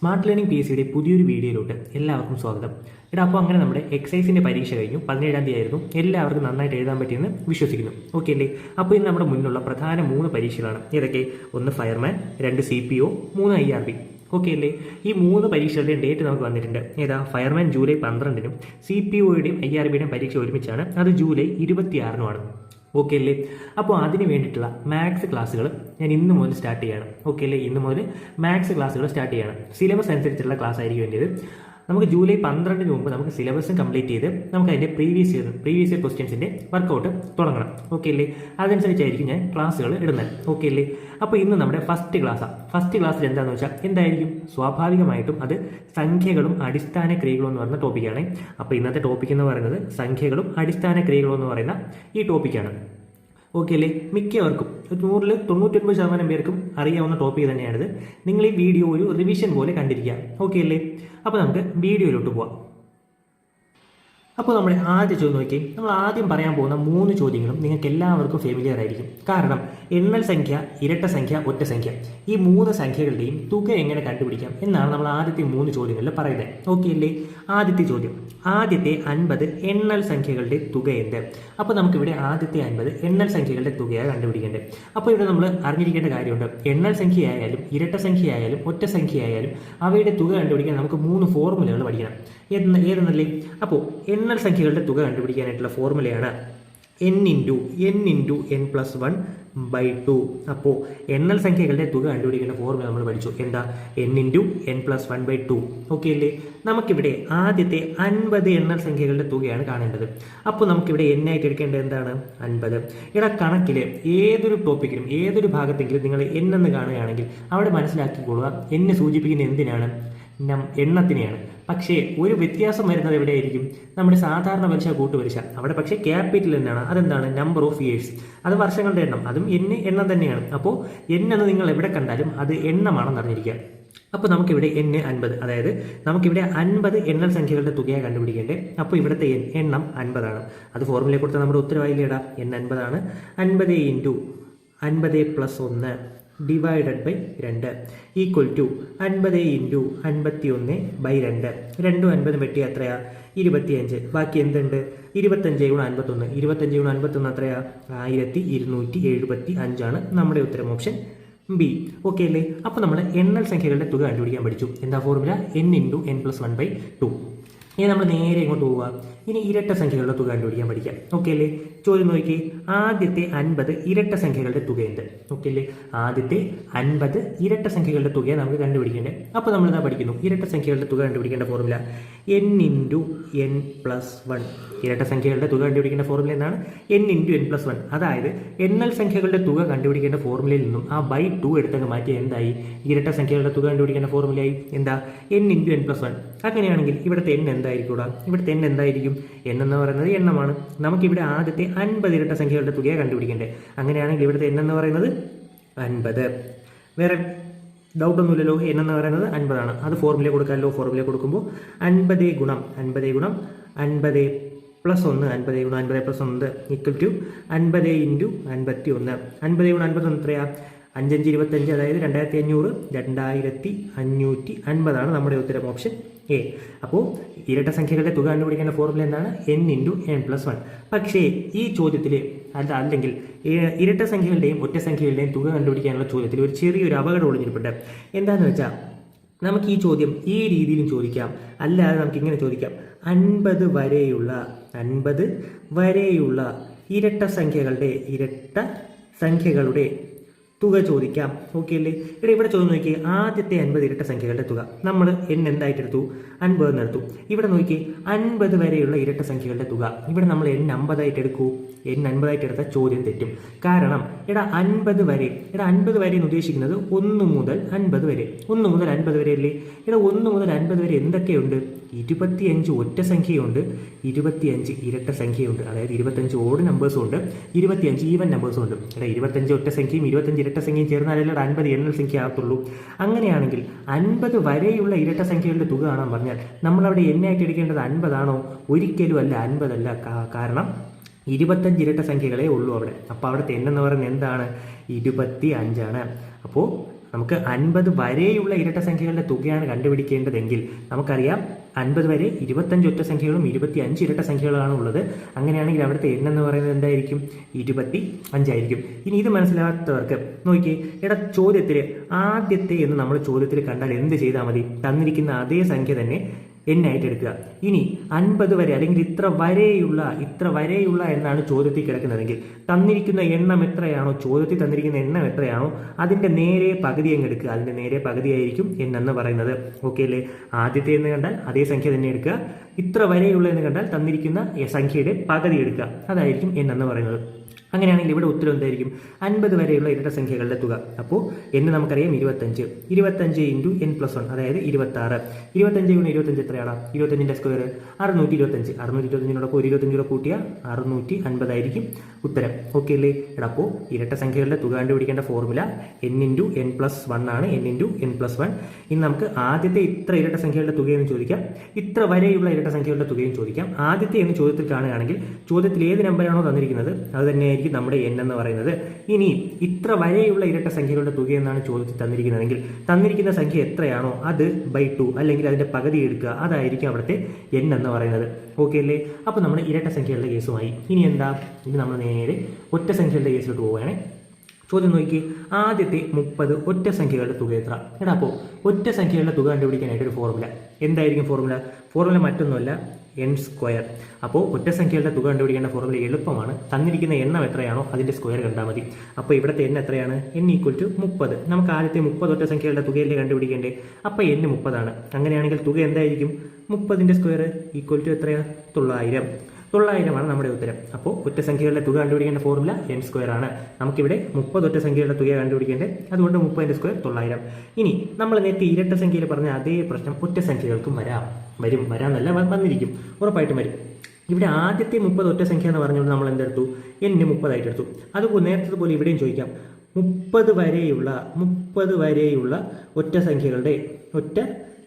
Smart learning P S സിയുടെ പുതിയൊരു വീഡിയോയിലോട്ട് എല്ലാവർക്കും സ്വാഗതം. എടാ അപ്പോൾ അങ്ങനെ നമ്മുടെ എക്സൈസിന്റെ പരീക്ഷ കഴിഞ്ഞു. പതിനേഴാം തീയതി ആയിരുന്നു. എല്ലാവർക്കും നന്നായിട്ട് എഴുതാൻ പറ്റിയെന്ന് വിശ്വസിക്കുന്നു. ഓക്കെ അല്ലേ? അപ്പോൾ ഇന്ന് നമ്മുടെ മുന്നിലുള്ള പ്രധാന മൂന്ന് പരീക്ഷകളാണ്. ഏതൊക്കെ? ഒന്ന് ഫയർമാൻ രണ്ട് സി പി ഒ മൂന്ന് ഐ ആർ ബി. ഓക്കെ അല്ലേ? ഈ മൂന്ന് പരീക്ഷകളുടെയും ഡേറ്റ് നമുക്ക് വന്നിട്ടുണ്ട്. ഏതാ? ഫയർമാൻ ജൂലൈ പന്ത്രണ്ടിനും സി പി ഒയുടെയും ഐ ആർ ബിയുടെയും പരീക്ഷ ഒരുമിച്ചാണ്. അത് ജൂലൈ ഇരുപത്തിയാറിനുമാണ്. ഓക്കെ അല്ലേ? അപ്പോൾ അതിന് വേണ്ടിയിട്ടുള്ള മാത്സ് ക്ലാസ്സുകൾ ഞാൻ ഇന്ന് മുതൽ സ്റ്റാർട്ട് ചെയ്യണം. ഓക്കെ അല്ലേ? ഇന്ന് മുതൽ മാത്സ് ക്ലാസ്സുകൾ സ്റ്റാർട്ട് ചെയ്യണം. സിലബസ് അനുസരിച്ചുള്ള ക്ലാസ് ആയിരിക്കും വേണ്ടിയത് നമുക്ക് ജൂലൈ പന്ത്രണ്ടിന് മുമ്പ് നമുക്ക് സിലബസും കംപ്ലീറ്റ് ചെയ്ത് നമുക്ക് അതിന്റെ പ്രീവിയസ് ഇയർ പ്രീവിയസ് ഇയർ ക്വസ്റ്റ്യൻസിന്റെ വർക്കൗട്ട് തുടങ്ങണം. ഓക്കെ അല്ലേ? അതനുസരിച്ചായിരിക്കും ഞാൻ ക്ലാസ്സുകൾ ഇടുന്നത്. ഓക്കെ അല്ലേ? അപ്പോൾ ഇന്ന് നമ്മുടെ ഫസ്റ്റ് ക്ലാസ്സാണ് ഫസ്റ്റ് ക്ലാസ്സിൽ എന്താണെന്ന് വെച്ചാൽ എന്തായിരിക്കും? സ്വാഭാവികമായിട്ടും അത് സംഖ്യകളും അടിസ്ഥാന ക്രിയകളും എന്ന് പറയുന്ന ടോപ്പിക്കാണ് അപ്പോൾ ഇന്നത്തെ ടോപ്പിക് എന്ന് പറയുന്നത് സംഖ്യകളും അടിസ്ഥാന ക്രിയകളും എന്ന് പറയുന്ന ഈ ടോപ്പിക്കാണ് ഓക്കെ അല്ലേ മിക്കവർക്കും ഒരു നൂറിൽ തൊണ്ണൂറ്റൊൻപത് ശതമാനം പേർക്കും അറിയാവുന്ന ടോപ്പിക് തന്നെയാണിത്. നിങ്ങൾ ഈ വീഡിയോ ഒരു റിവിഷൻ പോലെ കണ്ടിരിക്കുക. ഓക്കെ അല്ലേ അപ്പോൾ നമുക്ക് വീഡിയോയിലോട്ട് പോവാം. അപ്പോൾ നമ്മൾ ആദ്യ ചോദ്യം നോക്കി നമ്മൾ ആദ്യം പറയാൻ പോകുന്ന മൂന്ന് ചോദ്യങ്ങളും നിങ്ങൾക്ക് എല്ലാവർക്കും ഫെമിലിയർ ആയിരിക്കും. കാരണം എണ്ണൽ സംഖ്യ ഇരട്ട സംഖ്യ ഒറ്റ സംഖ്യ. ഈ മൂന്ന് സംഖ്യകളുടെയും തുക എങ്ങനെ കണ്ടുപിടിക്കാം എന്നാണ് നമ്മൾ ആദ്യത്തെ മൂന്ന് ചോദ്യങ്ങളിൽ പറയുന്നത്. ഓക്കെ അല്ലേ ആദ്യത്തെ ചോദ്യം. ആദ്യത്തെ അൻപത് എണ്ണൽ സംഖ്യകളുടെ തുക എന്ത്? അപ്പോൾ നമുക്കിവിടെ ആദ്യത്തെ അൻപത് എണ്ണൽ സംഖ്യകളുടെ തുകയാണ് കണ്ടുപിടിക്കേണ്ടത്. അപ്പോൾ ഇവിടെ നമ്മൾ അറിഞ്ഞിരിക്കേണ്ട കാര്യമുണ്ട്. എണ്ണൽ സംഖ്യയായാലും ഇരട്ട സംഖ്യയായാലും ഒറ്റ സംഖ്യയായാലും അവയുടെ തുക കണ്ടുപിടിക്കാൻ നമുക്ക് മൂന്ന് ഫോർമുലകൾ പഠിക്കണം. ഏതെന്നല്ലേ? അപ്പോൾ എണ്ണൽ സംഖ്യകളുടെ തുക കണ്ടുപിടിക്കാനായിട്ടുള്ള ഫോർമുലയാണ് n into n into n plus one by two അപ്പോൾ എണ്ണൽ സംഖ്യകളുടെ തുക കണ്ടുപിടിക്കേണ്ട ഫോർമുല നമ്മൾ പഠിച്ചു. എന്താ? N into n plus one by two okay അല്ലേ? നമുക്കിവിടെ ആദ്യത്തെ അൻപത് എണ്ണൽ സംഖ്യകളുടെ തുകയാണ് കാണേണ്ടത്. അപ്പോൾ നമുക്കിവിടെ ആയിട്ട് എടുക്കേണ്ടത് എന്താണ്? അൻപത്. ഇവിടെ കണക്കിൽ ഏതൊരു ടോപ്പിക്കിലും ഏതൊരു ഭാഗത്തെങ്കിലും നിങ്ങൾ എൻ എന്ന് കാണുകയാണെങ്കിൽ അവിടെ മനസ്സിലാക്കിക്കൊള്ളുക എന്നെ സൂചിപ്പിക്കുന്ന എന്തിനാണ്? നം എണ്ണത്തിനെയാണ്. പക്ഷേ ഒരു വ്യത്യാസം വരുന്നത് എവിടെയായിരിക്കും? നമ്മുടെ സാധാരണ പലിശ കൂട്ടുപലിശ അവിടെ പക്ഷേ ക്യാപിറ്റൽ എന്നാണ്. അതെന്താണ്? നമ്പർ ഓഫ് ഇയേഴ്സ് അത് വർഷങ്ങളുടെ എണ്ണം. അതും എന്നെ എണ്ണം തന്നെയാണ്. അപ്പോൾ എൻ എന്ന് നിങ്ങൾ എവിടെ കണ്ടാലും അത് എണ്ണമാണെന്ന് അറിഞ്ഞിരിക്കുക. അപ്പോൾ നമുക്കിവിടെ എൻ അൻപത്. അതായത് നമുക്കിവിടെ അൻപത് എണ്ണൽ സംഖ്യകളുടെ തുകയാണ് കണ്ടുപിടിക്കേണ്ടത്. അപ്പോൾ ഇവിടുത്തെ എൻ എണ്ണം അൻപതാണ്. അത് ഫോർമുലയെ കൊടുത്താൽ നമ്മുടെ ഉത്തരവായില്ലേടാ എൻ അൻപതാണ്. അൻപത് ഇന്റു അൻപത് പ്ലസ് ഒന്ന്. ഡിവൈഡഡ് ബൈ രണ്ട്. ഈക്വൽ ടു അൻപത് ഇന്റു അൻപത്തി ഒന്ന് ബൈ രണ്ട്. രണ്ടും അൻപത് വെട്ടി എത്രയാ? ഇരുപത്തിയഞ്ച്. ബാക്കി എന്തുണ്ട്? ഇരുപത്തഞ്ച് ഗുണം അൻപത്തൊന്ന്. ഇരുപത്തഞ്ച് ഗുണം അൻപത്തൊന്ന് എത്രയാ? ആയിരത്തി ഇരുന്നൂറ്റി എഴുപത്തി അഞ്ചാണ് നമ്മുടെ ഉത്തരം ഓപ്ഷൻ ബി. ഓക്കെ അല്ലേ? അപ്പോൾ നമ്മൾ എണ്ണൽ സംഖ്യകളുടെ തുക കണ്ടുപിടിക്കാൻ പഠിച്ചു. എന്താ formula n into n plus one by two ഇനി നമ്മൾ നേരെ ഇങ്ങോട്ട് പോവുക. ഇനി ഇരട്ട സംഖ്യകളുടെ തുക കണ്ടുപിടിക്കാൻ പഠിക്കാം. ഓക്കെ അല്ലേ? ചോദ്യം നോക്കി. ആദ്യത്തെ അൻപത് ഇരട്ട സംഖ്യകളുടെ തുകയുണ്ട്. ഓക്കെ അല്ലേ ആദ്യത്തെ അൻപത് ഇരട്ട സംഖ്യകളുടെ തുകയെ നമുക്ക് കണ്ടുപിടിക്കേണ്ടത് അപ്പോൾ നമ്മൾ ഇതാ പഠിക്കുന്നു. ഇരട്ട സംഖ്യകളുടെ തുക കണ്ടുപിടിക്കേണ്ട formula n into n plus one ഇരട്ട സംഖ്യകളുടെ തുക കണ്ടുപിടിക്കേണ്ട ഫോർമുല എന്നാണ് n into n plus one അതായത് എണ്ണൽ സംഖ്യകളുടെ തുക കണ്ടുപിടിക്കേണ്ട ഫോർമുലയിൽ നിന്നും ആ ബൈ ടു എടുത്തങ്ങ് മാറ്റി എന്തായി? ഇരട്ട സംഖ്യകളുടെ തുക കണ്ടുപിടിക്കേണ്ട ഫോർമുലയായി എന്താ? N into n plus one അങ്ങനെയാണെങ്കിൽ ഇവിടുത്തെ എൻ എന്തായിരിക്കും ഇവിടുത്തെ എൻ എന്തായിരിക്കും? എൻ എന്ന് പറയുന്നത് എണ്ണമാണ്. നമുക്കിവിടെ ആദ്യത്തെ അൻപത് ഇരട്ട സംഖ്യകളുടെ തുകയെ കണ്ടുപിടിക്കണ്ടേ. അങ്ങനെയാണെങ്കിൽ ഇവിടുത്തെ എൻ എന്ന് പറയുന്നത് അൻപത്. വേറെ ഡൗട്ടൊന്നുമില്ലല്ലോ എൻ എന്ന് പറയുന്നത് അൻപതാണ്. അത് ഫോർമുല കൊടുക്കാമല്ലോ ഫോർമുല കൊടുക്കുമ്പോൾ അൻപത് ഗുണം അൻപത് ഗുണം അൻപത് പ്ലസ് ഒന്ന് അൻപത് ഗുണം അൻപത് പ്ലസ് ഒന്ന് ഈക്വൽ ടു അൻപത് ഇന്റു അൻപത്തി ഒന്ന് അൻപത് ഗുണം അൻപത്തൊന്ന് എത്രയാ? അഞ്ചഞ്ച് ഇരുപത്തഞ്ച് അതായത് രണ്ടായിരത്തി അഞ്ഞൂറ് രണ്ടായിരത്തി അഞ്ഞൂറ്റി അൻപതാണ് നമ്മുടെ ഉത്തരം ഓപ്ഷൻ എ അപ്പോൾ ഇരട്ട സംഖ്യകളുടെ തുക കണ്ടുപിടിക്കേണ്ട ഫോർമുല എന്താണ്? N into n plus one പക്ഷേ ഈ ചോദ്യത്തിൽ അല്ല അല്ലെങ്കിൽ ഇരട്ട സംഖ്യകളുടെയും ഒറ്റ സംഖ്യകളുടെയും തുക കണ്ടുപിടിക്കാനുള്ള ചോദ്യത്തിൽ ഒരു ചെറിയൊരു അപകടം ഒളിഞ്ഞിരിപ്പുണ്ട്. എന്താണെന്ന് വെച്ചാൽ നമുക്ക് ഈ ചോദ്യം ഈ രീതിയിലും ചോദിക്കാം. അല്ലാതെ നമുക്ക് ഇങ്ങനെ ചോദിക്കാം. അൻപത് വരെയുള്ള അൻപത് വരെയുള്ള ഇരട്ട സംഖ്യകളുടെ ഇരട്ട സംഖ്യകളുടെ തുക ചോദിക്കാം. ഓക്കെ അല്ലേ ഇവിടെ ഇവിടെ ചോദ്യം നോക്കി ആദ്യത്തെ അൻപത് ഇരട്ട സംഖ്യകളുടെ തുക. നമ്മൾ എൻ എന്തായിട്ട് എടുത്തു അൻപത് എന്നെടുത്തു ഇവിടെ നോക്കി അൻപത് വരെയുള്ള ഇരട്ട സംഖ്യകളുടെ തുക. ഇവിടെ നമ്മൾ എൻ അമ്പതായിട്ട് എടുക്കൂ എൻ അൻപതായിട്ട് എടുത്ത ചോദ്യം തെറ്റും. കാരണം ഇവിടെ അൻപത് വരെ. ഇവിടെ അൻപത് വരെ എന്ന് ഉദ്ദേശിക്കുന്നത് ഒന്ന് മുതൽ അൻപത് വരെ. ഒന്ന് മുതൽ അൻപത് വരെ അല്ലേ? ഇവിടെ ഒന്ന് മുതൽ അൻപത് വരെ എന്തൊക്കെയുണ്ട്? ഇരുപത്തിയഞ്ച് ഒറ്റ സംഖ്യയുണ്ട്. ഇരുപത്തിയഞ്ച് ഇരട്ട സംഖ്യയുണ്ട്. അതായത് ഇരുപത്തഞ്ച് ഓഡ് നമ്പേഴ്സും ഉണ്ട്. ഇരുപത്തിയഞ്ച് ഈവൻ നമ്പേഴ്സും ഉണ്ട്. ഇവിടെ ഇരുപത്തഞ്ച് ഒറ്റ സംഖ്യയും ഇരുപത്തഞ്ച് ഇരട്ട സംഖ്യയും ചേർന്നാലല്ലേ ഒരു അൻപത് എണ്ണൽ സംഖ്യ ആകത്തുള്ളൂ. അങ്ങനെയാണെങ്കിൽ അൻപത് വരെയുള്ള ഇരട്ട സംഖ്യകളുടെ തുക കാണാൻ പറഞ്ഞാൽ നമ്മളവിടെ എണ്ണയായിട്ട് എടുക്കേണ്ടത് അൻപതാണോ? ഒരിക്കലും അല്ല അൻപതല്ല. കാരണം ഇരുപത്തഞ്ച് ഇരട്ട സംഖ്യകളേ ഉള്ളൂ അവിടെ. അപ്പോൾ അവിടുത്തെ എണ്ണെന്ന് പറയുന്നത് എന്താണ്? ഇരുപത്തി അഞ്ചാണ് അപ്പോൾ നമുക്ക് അൻപത് വരെയുള്ള ഇരട്ട സംഖ്യകളുടെ തുകയാണ് കണ്ടുപിടിക്കേണ്ടതെങ്കിൽ നമുക്കറിയാം അൻപത് വരെ ഇരുപത്തഞ്ച് ഒറ്റ സംഖ്യകളും ഇരുപത്തി അഞ്ച് ഇരട്ട സംഖ്യകളാണ് ഉള്ളത്. അങ്ങനെയാണെങ്കിൽ അവിടുത്തെ എണ്ണെന്ന് പറയുന്നത് എന്തായിരിക്കും? ഇരുപത്തി അഞ്ചായിരിക്കും ഇനി ഇത് മനസ്സിലാകാത്തവർക്ക് നോക്കി എടാ ചോദ്യത്തിൽ ആദ്യത്തെ എന്ന് നമ്മൾ ചോദ്യത്തിൽ കണ്ടാൽ എന്ത് ചെയ്താൽ മതി? തന്നിരിക്കുന്ന അതേ സംഖ്യ തന്നെ എന്നായിട്ട് എടുക്കുക. ഇനി അൻപത് വരെ അല്ലെങ്കിൽ ഇത്ര വരെയുള്ള ഇത്ര വരെയുള്ള എന്നാണ് ചോദ്യത്തിൽ കിടക്കുന്നതെങ്കിൽ തന്നിരിക്കുന്ന എണ്ണം എത്രയാണോ ചോദ്യത്തിൽ തന്നിരിക്കുന്ന എണ്ണം എത്രയാണോ അതിന്റെ നേരെ പകുതി അങ്ങ് എടുക്കുക. അതിന്റെ നേരെ പകുതിയായിരിക്കും എന്നെന്ന് പറയുന്നത്. ഓക്കെ അല്ലേ? ആദ്യത്തെ എന്ന് കണ്ടാൽ അതേ സംഖ്യ തന്നെ എടുക്കുക. ഇത്ര വരെയുള്ള എന്ന് കണ്ടാൽ തന്നിരിക്കുന്ന സംഖ്യയുടെ പകുതി എടുക്കുക. അതായിരിക്കും എന്നെന്ന് പറയുന്നത്. അങ്ങനെയാണെങ്കിൽ ഇവിടെ ഉത്തരം എന്തായിരിക്കും? അൻപത് വരെയുള്ള ഇരട്ട സംഖ്യകളുടെ തുക. അപ്പോൾ എന്ന് നമുക്കറിയാം ഇരുപത്തഞ്ച്. ഇരുപത്തഞ്ച് ഇന്റു എൻ പ്ലസ് വൺ അതായത് ഇരുപത്തി ആറ് ഇരുപത്തഞ്ച് ഗുണം ഇരുപത്തഞ്ച് എത്രയാണ്? ഇരുപത്തഞ്ചിന്റെ സ്ക്വയർ അറുന്നൂറ്റി ഇരുപത്തഞ്ച് അറുന്നൂറ്റി ഇരുപത്തഞ്ചിനോടൊപ്പം ഒരു ഇരുപത്തഞ്ചിനോട് കൂട്ടിയാൽ കൂട്ടിയ അറുന്നൂറ്റി അൻപതായിരിക്കും ഉത്തരം. ഓക്കെ അല്ലേ? അപ്പോൾ ഇരട്ട സംഖ്യകളുടെ തുക കണ്ടുപിടിക്കേണ്ട formula n into n plus one ആണ്. N into n plus one ഇനി നമുക്ക് ആദ്യത്തെ ഇത്ര ഇരട്ട സംഖ്യകളുടെ തുകയെന്ന് ചോദിക്കാം. ഇത്ര വരെയുള്ള ഇരട്ട സംഖ്യകളുടെ തുകയും ചോദിക്കാം. ആദ്യത്തെ എന്ന് ചോദ്യത്തിൽ കാണുകയാണെങ്കിൽ ചോദ്യത്തിൽ ഏത് നമ്പറാണോ തന്നിരിക്കുന്നത്? അത് തന്നെയായിരിക്കും നമ്മുടെ എൻ എന്ന് പറയുന്നത്. ഇനി ഇത്ര വരെയുള്ള ഇരട്ട സംഖ്യകളുടെ തുക എന്നാണ് ചോദ്യത്തിൽ തന്നിരിക്കുന്നതെങ്കിൽ തന്നിരിക്കുന്ന സംഖ്യ എത്രയാണോ? അത് ബൈ ടു അല്ലെങ്കിൽ അതിന്റെ പകുതി എടുക്കുക. അതായിരിക്കും അവിടുത്തെ എൻ എന്ന് പറയുന്നത്. ഓക്കെ അല്ലേ അപ്പോൾ നമ്മൾ ഇരട്ട സംഖ്യകളുടെ കേസുമായി. ഇനി എന്താ? ഇനി നമ്മൾ നേരെ ഒറ്റ സംഖ്യകളുടെ കേസിലോട്ട് പോവുകയാണ്. ചോദ്യം നോക്കി ആദ്യത്തെ മുപ്പത് ഒറ്റ സംഖ്യകളുടെ തുക എത്ര? എടാ അപ്പോൾ ഒറ്റ സംഖ്യകളുടെ തുക കണ്ടുപിടിക്കാനായിട്ട് ഒരു ഫോർമുല എന്തായിരിക്കും ഫോർമുല ഫോർമുല മറ്റൊന്നുമല്ല. എൻ സ്ക്വയർ അപ്പോൾ ഒറ്റ സംഖ്യകളുടെ തുക കണ്ടുപിടിക്കേണ്ട ഫോർമുല എളുപ്പമാണ്. തന്നിരിക്കുന്ന എണ്ണം എത്രയാണോ അതിന്റെ സ്ക്വയർ കണ്ടാൽ മതി. അപ്പോൾ ഇവിടുത്തെ എണ്ണം എത്രയാണ്? എൻ ഈക്വൽ ടു മുപ്പത്. നമുക്ക് ആദ്യത്തെ മുപ്പത് ഒറ്റ സംഖ്യകളുടെ തുകയല്ലേ കണ്ടുപിടിക്കേണ്ടേ? അപ്പോൾ എൻ മുപ്പതാണ്. അങ്ങനെയാണെങ്കിൽ തുക എന്തായിരിക്കും? മുപ്പതിന്റെ സ്ക്വയർ ഈക്വൽ ടു എത്രയാ? തൊള്ളായിരം. തൊള്ളായിരമാണ് നമ്മുടെ ഉത്തരം. അപ്പോൾ ഒറ്റ സംഖ്യകളുടെ തുക കണ്ടുപിടിക്കേണ്ട ഫോർമുല എൻ സ്ക്വയർ ആണ്. നമുക്കിവിടെ മുപ്പത് ഒറ്റ സംഖ്യകളുടെ തുക കണ്ടുപിടിക്കേണ്ടത് അതുകൊണ്ട് മുപ്പതിന്റെ സ്ക്വയർ തൊള്ളായിരം. ഇനി നമ്മൾ നേരത്തെ ഇരട്ട സംഖ്യയിൽ പറഞ്ഞ അതേ പ്രശ്നം ഒറ്റ സംഖ്യകൾക്കും വരാം. വരും വരാമെന്നല്ല വന്നിരിക്കും. ഉറപ്പായിട്ടും വരും. ഇവിടെ ആദ്യത്തെ മുപ്പത് ഒറ്റ സംഖ്യ എന്ന് പറഞ്ഞുകൊണ്ട് നമ്മൾ എന്തെടുത്തു? എന്നെ മുപ്പതായിട്ട് എടുത്തു. അതുപോലെ നേരത്തെ പോലെ ഇവിടെയും ചോദിക്കാം. മുപ്പത് വരെയുള്ള മുപ്പത് വരെയുള്ള ഒറ്റ സംഖ്യകളുടെ ഒറ്റ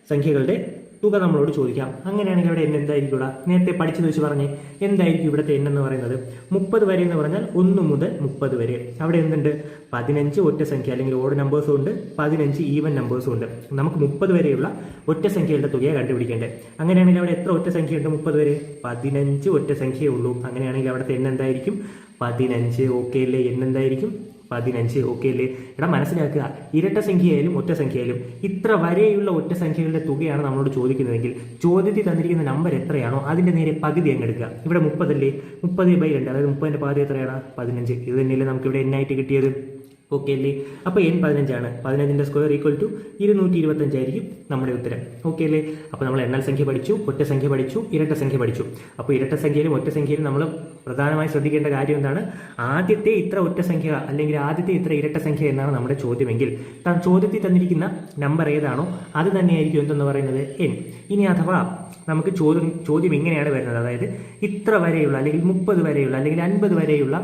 സംഖ്യകളുടെ തുക നമ്മളോട് ചോദിക്കാം. അങ്ങനെയാണെങ്കിൽ അവിടെ എണ്ണം എന്തായിരിക്കും നേരത്തെ പഠിച്ചത് വെച്ച് പറഞ്ഞേ എന്തായിരിക്കും ഇവിടുത്തെ എണ്ണം എന്ന് പറയുന്നത്? മുപ്പത് വരെ എന്ന് പറഞ്ഞാൽ ഒന്ന് മുതൽ മുപ്പത് വരെ. അവിടെ എന്തുണ്ട്? പതിനഞ്ച് ഒറ്റ സംഖ്യ അല്ലെങ്കിൽ ഓഡ് നമ്പേഴ്സും ഉണ്ട്. പതിനഞ്ച് ഈവൻ നമ്പേഴ്സും ഉണ്ട്. നമുക്ക് മുപ്പത് വരെയുള്ള ഒറ്റ സംഖ്യകളുടെ തുകയെ കണ്ടുപിടിക്കേണ്ടത്. അങ്ങനെയാണെങ്കിൽ അവിടെ എത്ര ഒറ്റ സംഖ്യ ഉണ്ട് മുപ്പത് വരെ? പതിനഞ്ച് ഒറ്റ സംഖ്യയേ ഉള്ളൂ. അങ്ങനെയാണെങ്കിൽ അവിടുത്തെ എണ്ണം എന്തായിരിക്കും? പതിനഞ്ച്. ഓക്കെ അല്ലേ? എന്നെന്തായിരിക്കും എന്തായിരിക്കും? പതിനഞ്ച് ഓക്കെ അല്ലേ? എടാ മനസ്സിലാക്കുക. ഇരട്ട സംഖ്യയായാലും ഒറ്റ സംഖ്യയായാലും ഇത്ര വരെയുള്ള ഒറ്റ സംഖ്യകളുടെ തുകയാണ് നമ്മളോട് ചോദിക്കുന്നതെങ്കിൽ ചോദ്യത്തിൽ തന്നിരിക്കുന്ന നമ്പർ എത്രയാണോ അതിന്റെ നേരെ പകുതി അങ്ങ് എടുക്കുക. ഇവിടെ മുപ്പതല്ലേ? മുപ്പത് ബൈ രണ്ട് അതായത് മുപ്പതിന്റെ പകുതി എത്രയാണ്? പതിനഞ്ച്. ഇത് തന്നെയല്ലേ നമുക്ക് ഇവിടെ എന്നായിട്ട് കിട്ടിയത്? ഓക്കെ അല്ലേ? അപ്പോൾ എൻ പതിനഞ്ചാണ്. പതിനഞ്ചിന്റെ സ്ക്വയർ ഈക്വൽ ടു ഇരുന്നൂറ്റി ഇരുപത്തഞ്ചായിരിക്കും നമ്മുടെ ഉത്തരം. ഓക്കെ അല്ലേ? അപ്പോൾ നമ്മൾ എണ്ണൽ സംഖ്യ പഠിച്ചു ഒറ്റ സംഖ്യ പഠിച്ചു ഇരട്ട സംഖ്യ പഠിച്ചു. അപ്പോൾ ഇരട്ട സംഖ്യയിലും ഒറ്റ സംഖ്യയിലും നമ്മൾ പ്രധാനമായി ശ്രദ്ധിക്കേണ്ട കാര്യം എന്താണ്? ആദ്യത്തെ ഇത്ര ഒറ്റ സംഖ്യ അല്ലെങ്കിൽ ആദ്യത്തെ ഇത്ര ഇരട്ട സംഖ്യ എന്നാണ് നമ്മുടെ ചോദ്യമെങ്കിൽ. താൻ ചോദ്യത്തിൽ തന്നിരിക്കുന്ന നമ്പർ ഏതാണോ അത് തന്നെയായിരിക്കും എന്തെന്ന് പറയുന്നത്? എൻ ഇനി അഥവാ നമുക്ക് ചോദ്യം ചോദ്യം ഇങ്ങനെയാണ് വരുന്നത്. അതായത് ഇത്ര വരെയുള്ള അല്ലെങ്കിൽ മുപ്പത് വരെയുള്ള അല്ലെങ്കിൽ അൻപത് വരെയുള്ള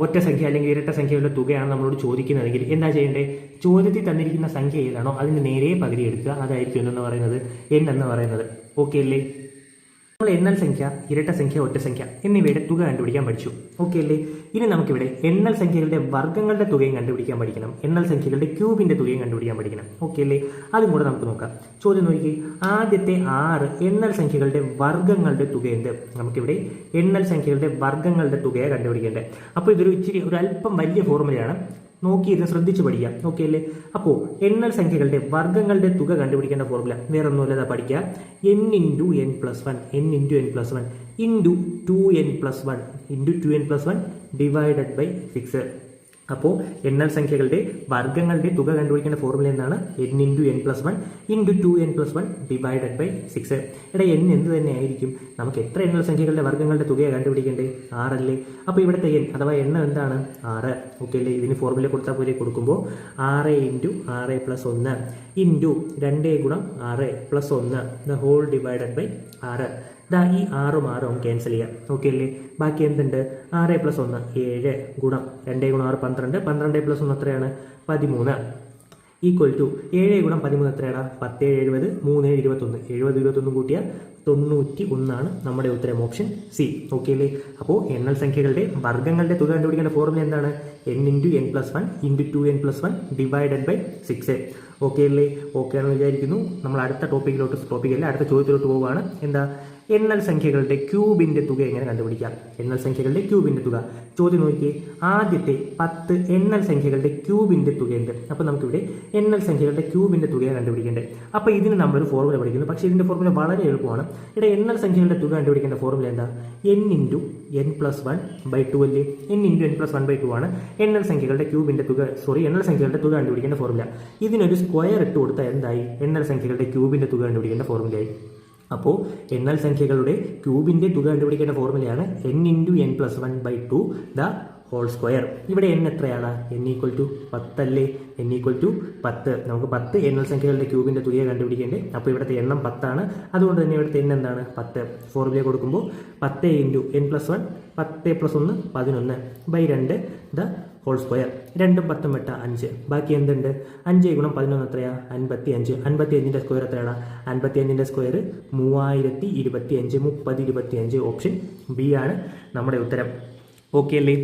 ഒറ്റ സംഖ്യ അല്ലെങ്കിൽ ഇരട്ട സംഖ്യയുള്ള തുകയാണ് നമ്മളോട് ചോദിക്കുന്നതെങ്കിൽ എന്താ ചെയ്യേണ്ടത് ചോദ്യത്തിൽ തന്നിരിക്കുന്ന സംഖ്യ ഏതാണോ അതിന് നേരെ പകുതി എടുക്കുക. അതായിരിക്കും എന്നു പറയുന്നത്? എൻ എന്ന് പറയുന്നത്. ഓക്കെ അല്ലേ? നമ്മൾ എണ്ണൽ സംഖ്യ ഇരട്ട സംഖ്യ ഒറ്റ സംഖ്യ എന്നിവയുടെ തുക കണ്ടുപിടിക്കാൻ പഠിച്ചു. ഓക്കെ അല്ലേ? ഇനി നമുക്കിവിടെ എണ്ണൽ സംഖ്യകളുടെ വർഗങ്ങളുടെ തുകയും കണ്ടുപിടിക്കാൻ പഠിക്കണം. എണ്ണൽ സംഖ്യകളുടെ ക്യൂബിന്റെ തുകയും കണ്ടുപിടിക്കാൻ പഠിക്കണം. ഓക്കെ അല്ലേ? അതും കൂടെ നമുക്ക് നോക്കാം. ചോദ്യം നോക്കി ആദ്യത്തെ ആറ് എണ്ണൽ സംഖ്യകളുടെ വർഗങ്ങളുടെ തുക എന്ത്? നമുക്കിവിടെ എണ്ണൽ സംഖ്യകളുടെ വർഗങ്ങളുടെ തുകയെ കണ്ടുപിടിക്കേണ്ടത്. അപ്പോൾ ഇതൊരു ഇച്ചിരി ഒരു അല്പം വലിയ ഫോർമുലയാണ് നോക്കി ശ്രദ്ധിച്ചു ശ്രദ്ധിച്ച് പഠിക്കാം. ഓക്കെ അല്ലേ? അപ്പോൾ എണ്ണൽ സംഖ്യകളുടെ വർഗങ്ങളുടെ തുക കണ്ടുപിടിക്കേണ്ട ഫോർമുല വേറെ ഒന്നുമില്ല പഠിക്കുക. N into n plus one n into n plus one into two n plus one into two n plus one divided by six അപ്പോൾ എണ്ണൽ സംഖ്യകളുടെ വർഗങ്ങളുടെ തുക കണ്ടുപിടിക്കേണ്ട ഫോർമുല എന്താണ്? N into n plus one into two n plus one divided by six എടാ n എന്ത് തന്നെ ആയിരിക്കും? നമുക്ക് എത്ര എണ്ണൽ സംഖ്യകളുടെ വർഗങ്ങളുടെ തുകയാണ് കണ്ടുപിടിക്കേണ്ടത് ആറല്ലേ? അപ്പോൾ ഇവിടുത്തെ എൻ അഥവാ എണ്ണം എന്താണ്? ആറ്. ഓക്കെ അല്ലേ? ഇതിന് ഫോർമുല കൊടുത്താൽ പോലെ കൊടുക്കുമ്പോൾ ആറ് ഇന്റു ആറ് പ്ലസ് ഒന്ന് ഇന്റു രണ്ട് ഗുണം ആറ് പ്ലസ് ഒന്ന്. ദ ഹോൾ ഡിവൈഡഡ് ബൈ ആറ്. ദാ ഈ ആറും ആറും ക്യാൻസൽ ചെയ്യാം. ഓക്കെ അല്ലേ? ബാക്കി എന്തുണ്ട്? ആറ് പ്ലസ് ഒന്ന് ഏഴ് ഗുണം രണ്ട് ഗുണം ആറ് പന്ത്രണ്ട്. പന്ത്രണ്ട് പ്ലസ് ഒന്ന് എത്രയാണ്? പതിമൂന്ന്. ഈക്വൽ ടു ഏഴ് ഗുണം പതിമൂന്ന് എത്രയാണ്? പത്ത് എഴുപത് മൂന്ന് ഇരുപത്തൊന്ന്. എഴുപത് ഇരുപത്തൊന്നും കൂട്ടിയാൽ തൊണ്ണൂറ്റി ഒന്നാണ് നമ്മുടെ ഉത്തരം. Option C. ഓക്കെ അല്ലേ അപ്പോൾ എണ്ണൽ സംഖ്യകളുടെ വർഗങ്ങളുടെ തുക കണ്ടുപിടിക്കേണ്ട ഫോർമുല എന്താണ്? N into n plus one into two n plus one divided by six okay അല്ലേ ഓക്കെ ആണെന്ന് വിചാരിക്കുന്നു. നമ്മൾ അടുത്ത ടോപ്പിക്കിലോട്ട് ടോപ്പിക്കല്ല അടുത്ത ചോദ്യത്തിലോട്ട് പോവുകയാണ്. എന്താ? എണ്ണൽ സംഖ്യകളുടെ ക്യൂബിന്റെ തുക എങ്ങനെ കണ്ടുപിടിക്കാം? എണ്ണൽ സംഖ്യകളുടെ ക്യൂബിന്റെ തുക. ചോദ്യം നോക്കിയേ. ആദ്യത്തെ പത്ത് എണ്ണൽ സംഖ്യകളുടെ ക്യൂബിന്റെ തുകയുണ്ട് അപ്പോൾ നമുക്കിവിടെ എണ്ണൽ സംഖ്യകളുടെ ക്യൂബിന്റെ തുകയാണ് കണ്ടുപിടിക്കേണ്ടത്. അപ്പോൾ ഇതിന് നമ്മളൊരു ഫോർമുല പഠിക്കുന്നു. പക്ഷേ ഇതിന്റെ ഫോർമുല വളരെ എളുപ്പമാണ്. ഇവിടെ എണ്ണൽ സംഖ്യകളുടെ തുക കണ്ടുപിടിക്കേണ്ട ഫോർമുല എന്താ? N into n plus one by two അല്ലേ? N into n plus one by two ആണ് എണ്ണൽ സംഖ്യകളുടെ ക്യൂബിന്റെ തുക സോറി എണ്ണൽ സംഖ്യകളുടെ തുക കണ്ടുപിടിക്കേണ്ട ഫോർമുല ഇതിനൊരു സ്ക്വയർ ഇട്ട് കൊടുത്താൽ എന്തായി? എണ്ണൽ സംഖ്യകളുടെ ക്യൂബിന്റെ തുക കണ്ടുപിടിക്കേണ്ട ഫോർമുലയായി അപ്പോൾ എണ്ണൽ സംഖ്യകളുടെ ക്യൂബിന്റെ തുക കണ്ടുപിടിക്കേണ്ട ഫോർമുലയാണ് n into n plus one by two the whole square ഇവിടെ എൻ എത്രയാണ്? എൻ ഈക്വൽ ടു പത്തല്ലേ എൻ ഈക്വൽ ടു പത്ത്. നമുക്ക് പത്ത് എണ്ണൽ സംഖ്യകളുടെ ക്യൂബിന്റെ തുക കണ്ടുപിടിക്കേണ്ടേ. അപ്പോൾ ഇവിടുത്തെ എണ്ണം പത്താണ്. അതുകൊണ്ട് തന്നെ ഇവിടുത്തെ എൻ എന്താണ്? പത്ത്. ഫോർമുല കൊടുക്കുമ്പോൾ പത്ത് ഇന്റു എൻ പ്ലസ് വൺ പത്ത് പ്ലസ് ഒന്ന് പതിനൊന്ന് ബൈ രണ്ട് ദ ഹോൾ സ്ക്വയർ രണ്ടും പത്തും വെട്ട അഞ്ച്. ബാക്കി എന്തുണ്ട്? അഞ്ച് ഗുണം പതിനൊന്ന് എത്രയാണ് അൻപത്തി അഞ്ച് അൻപത്തി അഞ്ചിന്റെ സ്ക്വയർ എത്രയാണ്? അൻപത്തി അഞ്ചിന്റെ സ്ക്വയർ മൂവായിരത്തി ഇരുപത്തി അഞ്ച് മുപ്പത് ഇരുപത്തി അഞ്ച് ഓപ്ഷൻ ബി ആണ് നമ്മുടെ ഉത്തരം. ഓക്കെ അല്ലേ?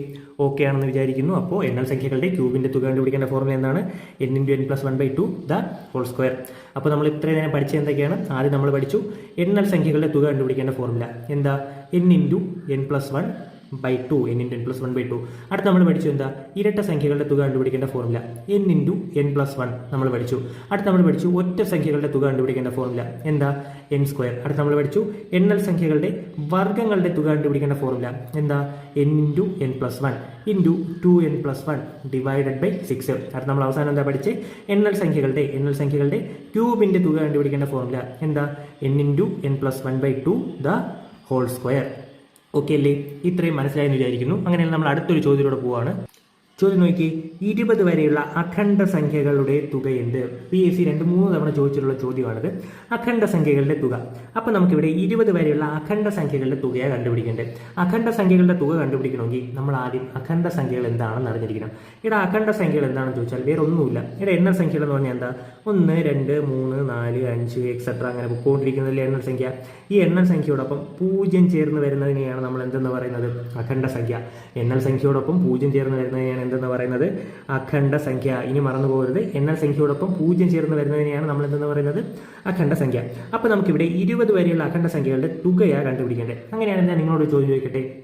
ഓക്കെ ആണെന്ന് വിചാരിക്കുന്നു. അപ്പോൾ എണ്ണൽ സംഖ്യകളുടെ ക്യൂബിന്റെ തുക കണ്ടുപിടിക്കേണ്ട ഫോർമുല എന്താണ്? N into n plus one by two the whole square അപ്പോൾ നമ്മൾ ഇത്രയും നേരം പഠിച്ചത് എന്തൊക്കെയാണ്? ആദ്യം നമ്മൾ പഠിച്ചു എണ്ണൽ സംഖ്യകളുടെ തുക കണ്ടുപിടിക്കേണ്ട ഫോർമുല എന്താ? N into n plus one by two n into n plus one by two അടുത്ത് നമ്മൾ പഠിച്ചു എന്താ? ഇരട്ട സംഖ്യകളുടെ തുക കണ്ടുപിടിക്കേണ്ട formula n into n plus one നമ്മൾ പഠിച്ചു. അടുത്ത് നമ്മൾ പഠിച്ചു ഒറ്റ സംഖ്യകളുടെ തുക കണ്ടുപിടിക്കേണ്ട ഫോർമുല എന്താ? എൻ സ്ക്വയർ അടുത്ത് നമ്മൾ പഠിച്ചു എണ്ണൽ സംഖ്യകളുടെ വർഗങ്ങളുടെ തുക കണ്ടുപിടിക്കേണ്ട ഫോർമുല എന്താ? N into n plus one into two n plus one divided by six അടുത്ത് നമ്മൾ അവസാനം എന്താ പഠിച്ച്? എണ്ണൽ സംഖ്യകളുടെ എണ്ണൽ സംഖ്യകളുടെ ക്യൂബിന്റെ തുക കണ്ടുപിടിക്കേണ്ട ഫോർമുല എന്താ? N into n plus one by two the whole square okay അല്ലേ? ഇത്രയും മനസ്സിലായെന്ന് വിചാരിക്കുന്നു. അങ്ങനെയാണ് നമ്മൾ അടുത്തൊരു ചോദ്യത്തിലൂടെ പോവാണ്. ചോദ്യം നോക്കി. ഇരുപത് വരെയുള്ള അഖണ്ഡ സംഖ്യകളുടെ തുക എന്ത് പി എസ് സി രണ്ട് മൂന്ന് തവണ ചോദിച്ചിട്ടുള്ള ചോദ്യമാണിത്. അഖണ്ഡ സംഖ്യകളുടെ തുക. അപ്പോൾ നമുക്കിവിടെ ഇരുപത് വരെയുള്ള അഖണ്ഡ സംഖ്യകളുടെ തുകയാണ് കണ്ടുപിടിക്കേണ്ടത്. അഖണ്ഡ സംഖ്യകളുടെ തുക കണ്ടുപിടിക്കണമെങ്കിൽ നമ്മൾ ആദ്യം അഖണ്ഡ സംഖ്യകൾ എന്താണെന്ന് അറിഞ്ഞിരിക്കണം. ഇവിടെ അഖണ്ഡ സംഖ്യകൾ എന്താണെന്ന് ചോദിച്ചാൽ വേറെ ഒന്നുമില്ല. ഇവിടെ എണ്ണൽ സംഖ്യകൾ എന്ന് പറഞ്ഞാൽ എന്താ? ഒന്ന് രണ്ട് മൂന്ന് നാല് അഞ്ച് എക്സെട്ര അങ്ങനെ പൊക്കോണ്ടിരിക്കുന്നതിലെ എണ്ണൽ സംഖ്യ? ഈ എണ്ണൽ സംഖ്യയോടൊപ്പം പൂജ്യം ചേർന്ന് വരുന്നതിനെയാണ് നമ്മൾ എന്തെന്ന് പറയുന്നത്? അഖണ്ഡ സംഖ്യ. എണ്ണൽ സംഖ്യയോടൊപ്പം പൂജ്യം ചേർന്ന് വരുന്നതിനെയാണ് എന്തെന്ന് പറയുന്നത്? അഖണ്ഡ സംഖ്യ. ഇനി മറന്നു പോകരുത്. എണ്ണൽ സംഖ്യയോടൊപ്പം പൂജ്യം ചേർന്ന് വരുന്നതിനെയാണ് നമ്മൾ എന്തെന്ന് പറയുന്നത്? അഖണ്ഡ സംഖ്യ. അപ്പോൾ നമുക്കിവിടെ ഇരുപത് വരെയുള്ള അഖണ്ഡ സംഖ്യകളുടെ തുകയാണ് കണ്ടുപിടിക്കേണ്ടത്. അങ്ങനെയാണെങ്കിൽ ഞാൻ നിങ്ങളോട് ചോദ്യം ചോദിക്കട്ടെ?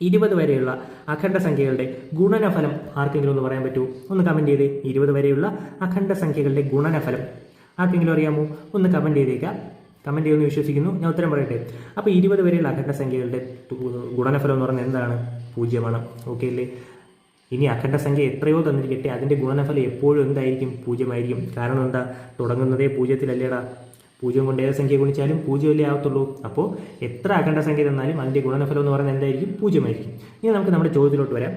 ഇരുപത് വരെയുള്ള അഖണ്ഡ സംഖ്യകളുടെ ഗുണനഫലം ആർക്കെങ്കിലും ഒന്ന് പറയാൻ പറ്റുമോ? ഒന്ന് കമന്റ് ചെയ്തേ. ഇരുപത് വരെയുള്ള അഖണ്ഡ സംഖ്യകളുടെ ഗുണനഫലം. ആർക്കെങ്കിലും അറിയാമോ? ഒന്ന് കമന്റ് ചെയ്തേക്കാം. കമന്റ് ചെയ്യുമെന്ന് വിശ്വസിക്കുന്നു. ഞാൻ ഉത്തരം പറയട്ടെ. അപ്പോൾ ഇരുപത് വരെയുള്ള അഖണ്ഡ സംഖ്യകളുടെ ഗുണനഫലം എന്ന് പറഞ്ഞാൽ എന്താണ്? പൂജ്യമാണ്. ഓക്കെ അല്ലേ? ഇനി അഖണ്ഡ സംഖ്യ എത്രയോ തന്നിരിക്കട്ടെ. അതിന്റെ ഗുണനഫലം എപ്പോഴും എന്തായിരിക്കും? പൂജ്യമായിരിക്കും. കാരണം എന്താ? തുടങ്ങുന്നതേ പൂജ്യത്തിലല്ലേടാ. പൂജ്യം കൊണ്ട് ഏത് സംഖ്യ ഗുണിച്ചാലും പൂജ്യമല്ലേ ആവത്തുള്ളൂ. അപ്പോൾ എത്ര അഖണ്ഡ സംഖ്യ തന്നാലും അതിന്റെ ഗുണനഫലം എന്ന് പറയുന്നത് എന്തായിരിക്കും? പൂജ്യമായിരിക്കും. ഇനി നമുക്ക് നമ്മുടെ ചോദ്യത്തിലോട്ട് വരാം.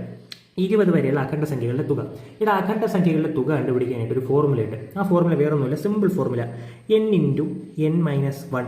ഇരുപത് വരെയുള്ള അഖണ്ഡ സംഖ്യകളുടെ തുക. ഇവിടെ അഖണ്ഡ സംഖ്യകളുടെ തുക കണ്ടുപിടിക്കാനായിട്ട് ഒരു ഫോർമുല ഉണ്ട്. ആ ഫോർമുല വേറെ ഒന്നുമില്ല simple formula n into n minus one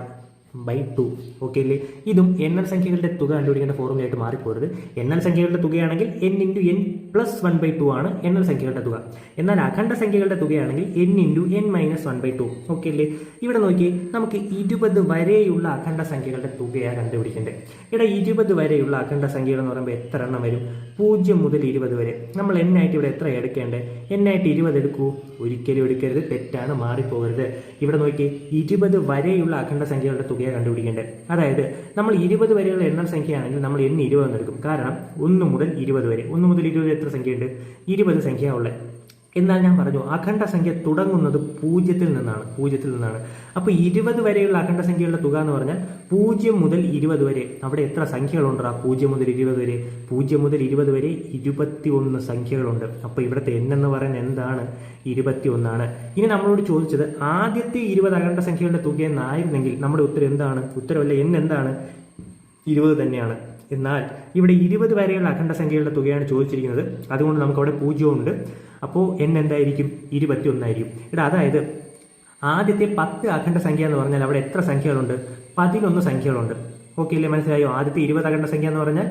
by two okay അല്ലേ? ഇതും എണ്ണൽ സംഖ്യകളുടെ തുക കണ്ടുപിടിക്കേണ്ട ഫോർമുലയായിട്ട് മാറിപ്പോരുത്. എണ്ണൽ സംഖ്യകളുടെ തുകയാണെങ്കിൽ n into n plus one by two ആണ് എണ്ണൽ സംഖ്യകളുടെ തുക. എന്നാൽ അഖണ്ഡ സംഖ്യകളുടെ തുകയാണെങ്കിൽ n into n minus one by two okay അല്ലേ? ഇവിടെ നോക്കി നമുക്ക് ഇരുപത് വരെയുള്ള അഖണ്ഡ സംഖ്യകളുടെ തുകയാണ് കണ്ടുപിടിക്കേണ്ടത്. ഇവിടെ ഇരുപത് വരെയുള്ള അഖണ്ഡ സംഖ്യകൾ എന്ന് പറയുമ്പോൾ എത്ര എണ്ണം വരും? പൂജ്യം മുതൽ ഇരുപത് വരെ. നമ്മൾ എന്നായിട്ട് ഇവിടെ എത്ര എടുക്കേണ്ടത് എന്നായിട്ട് ഇരുപത് എടുക്കൂ. ഒരിക്കലും എടുക്കരുത്. തെറ്റാണ് മാറിപ്പോകരുത്. ഇവിടെ നോക്കി ഇരുപത് വരെയുള്ള അഖണ്ഡ സംഖ്യകളുടെ തുകയാണ് കണ്ടുപിടിക്കേണ്ടത്. അതായത് നമ്മൾ ഇരുപത് വരെയുള്ള എണ്ണൽ സംഖ്യയാണെങ്കിൽ നമ്മൾ എൻ ഇരുപത് എടുക്കും. കാരണം ഒന്ന് മുതൽ ഇരുപത് വരെ. ഒന്ന് മുതൽ ഇരുപത് എത്ര സംഖ്യയുണ്ട്. ഇരുപത് സംഖ്യ ഉള്ളത് എന്നാൽ ഞാൻ പറഞ്ഞു അഖണ്ഡ സംഖ്യ തുടങ്ങുന്നത് പൂജ്യത്തിൽ നിന്നാണ് പൂജ്യത്തിൽ നിന്നാണ്. അപ്പോൾ ഇരുപത് വരെയുള്ള അഖണ്ഡ സംഖ്യയുടെ തുക എന്ന് പറഞ്ഞാൽ പൂജ്യം മുതൽ ഇരുപത് വരെ. അവിടെ എത്ര സംഖ്യകളുണ്ട്? ആ പൂജ്യം മുതൽ ഇരുപത് വരെ. പൂജ്യം മുതൽ ഇരുപത് വരെ ഇരുപത്തി ഒന്ന് സംഖ്യകളുണ്ട്. അപ്പോൾ ഇവിടുത്തെ n എന്ന് പറയുന്നത് എന്താണ്? ഇരുപത്തി ഒന്നാണ് ഇനി നമ്മളോട് ചോദിച്ചത് ആദ്യത്തെ ഇരുപത് അഖണ്ഡ സംഖ്യകളുടെ തുക എന്നായിരുന്നെങ്കിൽ നമ്മുടെ ഉത്തരം എന്താണ്? ഉത്തരമല്ല n എന്താണ്? ഇരുപത് തന്നെയാണ്. എന്നാൽ ഇവിടെ ഇരുപത് വരെയുള്ള അഖണ്ഡ സംഖ്യകളുടെ തുകയാണ് ചോദിച്ചിരിക്കുന്നത്. അതുകൊണ്ട് നമുക്ക് അവിടെ പൂജ്യമുണ്ട് അപ്പോൾ n എന്തായിരിക്കും? ഇരുപത്തി ഒന്നായിരിക്കും ഇവിടെ അതായത് ആദ്യത്തെ പത്ത് അഖണ്ഡ സംഖ്യ എന്ന് പറഞ്ഞാൽ അവിടെ എത്ര സംഖ്യകളുണ്ട്? പതിനൊന്ന് സംഖ്യകളുണ്ട്. ഓക്കെ അല്ലേ? മനസ്സിലായോ? ആദ്യത്തെ ഇരുപത് അഖണ്ഡ സംഖ്യ എന്ന് പറഞ്ഞാൽ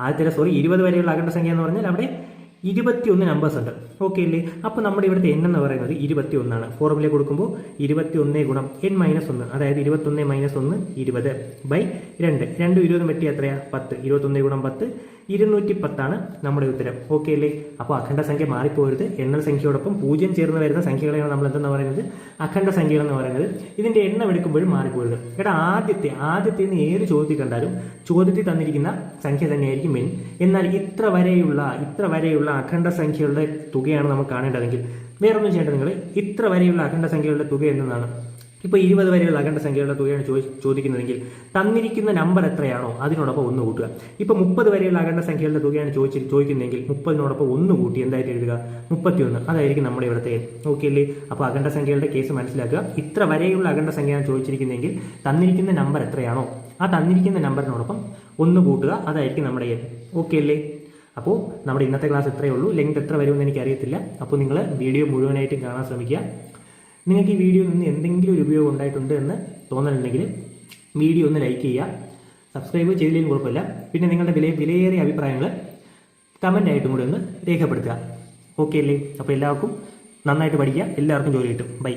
ആദ്യത്തെ സോറി ഇരുപത് വരെയുള്ള അഖണ്ഡ സംഖ്യ എന്ന് പറഞ്ഞാൽ അവിടെ ഇരുപത്തിയൊന്ന് നമ്പേഴ്സ് ഉണ്ട്. ഓക്കെ അല്ലേ? അപ്പോൾ നമ്മുടെ ഇവിടുത്തെ എൻ എന്ന് പറയുന്നത് ഇരുപത്തി ഒന്നാണ് ഫോർമുല കൊടുക്കുമ്പോൾ ഇരുപത്തി ഒന്ന് ഗുണം എൻ മൈനസ് ഒന്ന്. അതായത് ഇരുപത്തൊന്ന് മൈനസ് ഒന്ന് ഇരുപത് ബൈ രണ്ട്. രണ്ടും ഇരുപതും പറ്റി എത്രയാണ് പത്ത്. ഇരുപത്തൊന്ന് ഗുണം പത്ത്. ഇരുന്നൂറ്റി പത്താണ് നമ്മുടെ ഉത്തരം. ഓക്കെ അല്ലേ? അപ്പോൾ അഖണ്ഡ സംഖ്യ മാറിപ്പോരുത്. എണ്ണൽ സംഖ്യയോടൊപ്പം പൂജ്യം ചേർന്ന് വരുന്ന സംഖ്യകളെയാണ് നമ്മൾ എന്തെന്ന് പറയുന്നത്? അഖണ്ഡ സംഖ്യകൾ എന്ന് പറയുന്നത്. ഇതിന്റെ എണ്ണം എടുക്കുമ്പോഴും മാറിപ്പോരുത്. എടാ ആദ്യത്തെ ആദ്യത്തെ നിന്ന് ഏത് ചോദ്യത്തിൽ കണ്ടാലും ചോദ്യത്തിൽ തന്നിരിക്കുന്ന സംഖ്യ തന്നെയായിരിക്കും മെയിൻ എന്നാൽ ഇത്ര വരെയുള്ള ഇത്ര വരെയുള്ള അഖണ്ഡ സംഖ്യകളുടെ തുകയാണ് നമ്മൾ കാണേണ്ടതെങ്കിൽ വേറൊന്നും ചെയ്യേണ്ടത് നിങ്ങൾ ഇത്ര വരെയുള്ള അഖണ്ഡ സംഖ്യകളുടെ തുക എന്നതാണ് ഇപ്പോൾ ഇരുപത് വരെയുള്ള അഖണ്ഡ സംഖ്യകളുടെ തുകയാണ് ചോദി- ചോദിക്കുന്നതെങ്കിൽ തന്നിരിക്കുന്ന നമ്പർ എത്രയാണോ അതിനോടൊപ്പം ഒന്ന് കൂട്ടുക. ഇപ്പോൾ മുപ്പത് വരെയുള്ള അഖണ്ഡ സംഖ്യകളുടെ തുകയാണ് ചോദിച്ച് ചോദിക്കുന്നതെങ്കിൽ മുപ്പതിനോടൊപ്പം ഒന്ന് കൂട്ടി എന്തായിട്ട് എഴുതുക? മുപ്പത്തിയൊന്ന്. അതായിരിക്കും നമ്മുടെ ഇവിടുത്തെ ഓക്കെ അല്ലേ? അപ്പോൾ അഖണ്ഡ സംഖ്യകളുടെ കേസ് മനസ്സിലാക്കുക. ഇത്ര വരെയുള്ള അഖണ്ഡ സംഖ്യയാണ് ചോദിച്ചിരിക്കുന്നതെങ്കിൽ തന്നിരിക്കുന്ന നമ്പർ എത്രയാണോ? ആ തന്നിരിക്കുന്ന നമ്പറിനോടൊപ്പം ഒന്ന് കൂട്ടുക. അതായിരിക്കും നമ്മുടെ ഓക്കെ അല്ലേ? അപ്പോൾ നമ്മുടെ ഇന്നത്തെ ക്ലാസ് എത്രയേ ഉള്ളൂ. ലെങ്ത് എത്ര വരുമെന്ന് എനിക്ക് അറിയത്തില്ല അപ്പോൾ നിങ്ങൾ വീഡിയോ മുഴുവനായിട്ടും കാണാൻ ശ്രമിക്കുക. നിങ്ങൾക്ക് ഈ വീഡിയോയിൽ നിന്ന് എന്തെങ്കിലും ഒരു ഉപയോഗം ഉണ്ടായിട്ടുണ്ട് എന്ന് തോന്നലുണ്ടെങ്കിൽ വീഡിയോ ഒന്ന് ലൈക്ക് ചെയ്യുക. സബ്സ്ക്രൈബ് ചെയ്തില്ലെങ്കിൽ കുഴപ്പമില്ല. പിന്നെ നിങ്ങളുടെ വില വിലയേറിയ അഭിപ്രായങ്ങൾ കമന്റ് ആയിട്ടും കൂടി ഒന്ന് രേഖപ്പെടുത്തുക. ഓക്കെ അല്ലേ? അപ്പോൾ എല്ലാവർക്കും നന്നായിട്ട് പഠിക്കുക. എല്ലാവർക്കും ജോലി കിട്ടും. ബൈ